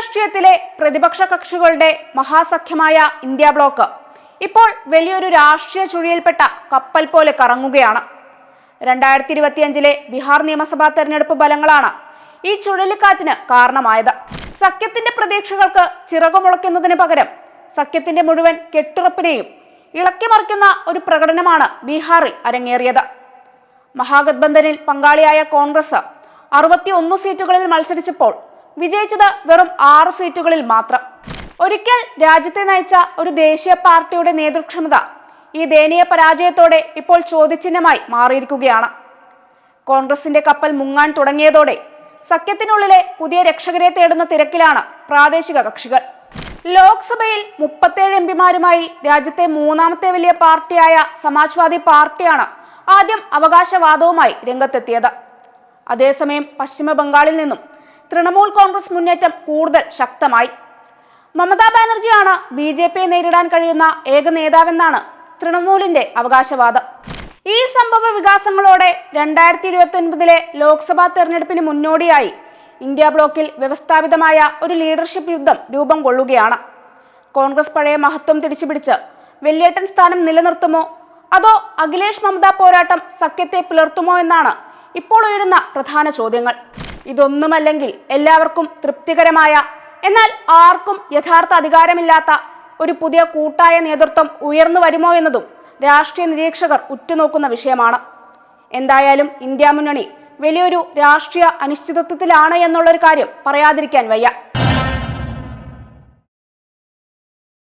രാഷ്ട്രീയത്തിലെ പ്രതിപക്ഷ കക്ഷികളുടെ മഹാസഖ്യമായ ഇന്ത്യ ബ്ലോക്ക് ഇപ്പോൾ വലിയൊരു രാഷ്ട്രീയ ചുഴിയിൽപ്പെട്ട കപ്പൽ പോലെ കറങ്ങുകയാണ്. രണ്ടായിരത്തി ഇരുപത്തിയഞ്ചിലെ ബീഹാർ നിയമസഭാ തെരഞ്ഞെടുപ്പ് ഫലങ്ങളാണ് ഈ ചുഴലിക്കാറ്റിന് കാരണമായത്. സഖ്യത്തിന്റെ പ്രതീക്ഷകൾക്ക് ചിറകുമുളയ്ക്കുന്നതിന് പകരം സഖ്യത്തിന്റെ മുഴുവൻ കെട്ടുറപ്പിനെയും ഇളക്കിമറിക്കുന്ന ഒരു പ്രകടനമാണ് ബീഹാറിൽ അരങ്ങേറിയത്. മഹാഗത്ബന്ധനിൽ പങ്കാളിയായ കോൺഗ്രസ് അറുപത്തി ഒന്ന് സീറ്റുകളിൽ മത്സരിച്ചപ്പോൾ വിജയിച്ചത് വെറും ആറ് സീറ്റുകളിൽ മാത്രം. ഒരിക്കൽ രാജ്യത്തെ നയിച്ച ഒരു ദേശീയ പാർട്ടിയുടെ നേതൃക്ഷമത ഈ ദയനീയ പരാജയത്തോടെ ഇപ്പോൾ ചോദ്യചിഹ്നമായി മാറിയിരിക്കുകയാണ്. കോൺഗ്രസിന്റെ കപ്പൽ മുങ്ങാൻ തുടങ്ങിയതോടെ സഖ്യത്തിനുള്ളിലെ പുതിയ രക്ഷകരെ തേടുന്ന തിരക്കിലാണ് പ്രാദേശിക കക്ഷികൾ. ലോക്സഭയിൽ മുപ്പത്തേഴ് എം പിമാരുമായി രാജ്യത്തെ മൂന്നാമത്തെ വലിയ പാർട്ടിയായ സമാജ്വാദി പാർട്ടിയാണ് ആദ്യം അവകാശവാദവുമായി രംഗത്തെത്തിയത്. അതേസമയം പശ്ചിമ ബംഗാളിൽ നിന്നും തൃണമൂൽ കോൺഗ്രസ് മുന്നേറ്റം കൂടുതൽ ശക്തമായി. മമതാ ബാനർജിയാണ് ബി ജെ പിയെ നേരിടാൻ കഴിയുന്ന ഏക നേതാവെന്നാണ് തൃണമൂലിന്റെ അവകാശവാദം. ഈ സംഭവ വികാസങ്ങളോടെ രണ്ടായിരത്തി ഇരുപത്തി ഒൻപതിലെ ലോക്സഭാ തെരഞ്ഞെടുപ്പിന് മുന്നോടിയായി ഇന്ത്യ ബ്ലോക്കിൽ വ്യവസ്ഥാപിതമായ ഒരു ലീഡർഷിപ്പ് യുദ്ധം രൂപം കൊള്ളുകയാണ്. കോൺഗ്രസ് പഴയ മഹത്വം തിരിച്ചുപിടിച്ച് വെല്ലേട്ടൻ സ്ഥാനം നിലനിർത്തുമോ? അതോ അഖിലേഷ് മമതാ പോരാട്ടം സഖ്യത്തെ പുലർത്തുമോ എന്നാണ് ഇപ്പോൾ ഉയരുന്ന പ്രധാന ചോദ്യങ്ങൾ. ഇതൊന്നുമല്ലെങ്കിൽ എല്ലാവർക്കും തൃപ്തികരമായ എന്നാൽ ആർക്കും യഥാർത്ഥ അധികാരമില്ലാത്ത ഒരു പുതിയ കൂട്ടായ നേതൃത്വം ഉയർന്നു വരുമോ എന്നതും രാഷ്ട്രീയ നിരീക്ഷകർ ഉറ്റുനോക്കുന്ന വിഷയമാണ്. എന്തായാലും ഇന്ത്യ മുന്നണി വലിയൊരു രാഷ്ട്രീയ അനിശ്ചിതത്വത്തിലാണ് എന്നുള്ളൊരു കാര്യം പറയാതിരിക്കാൻ വയ്യ.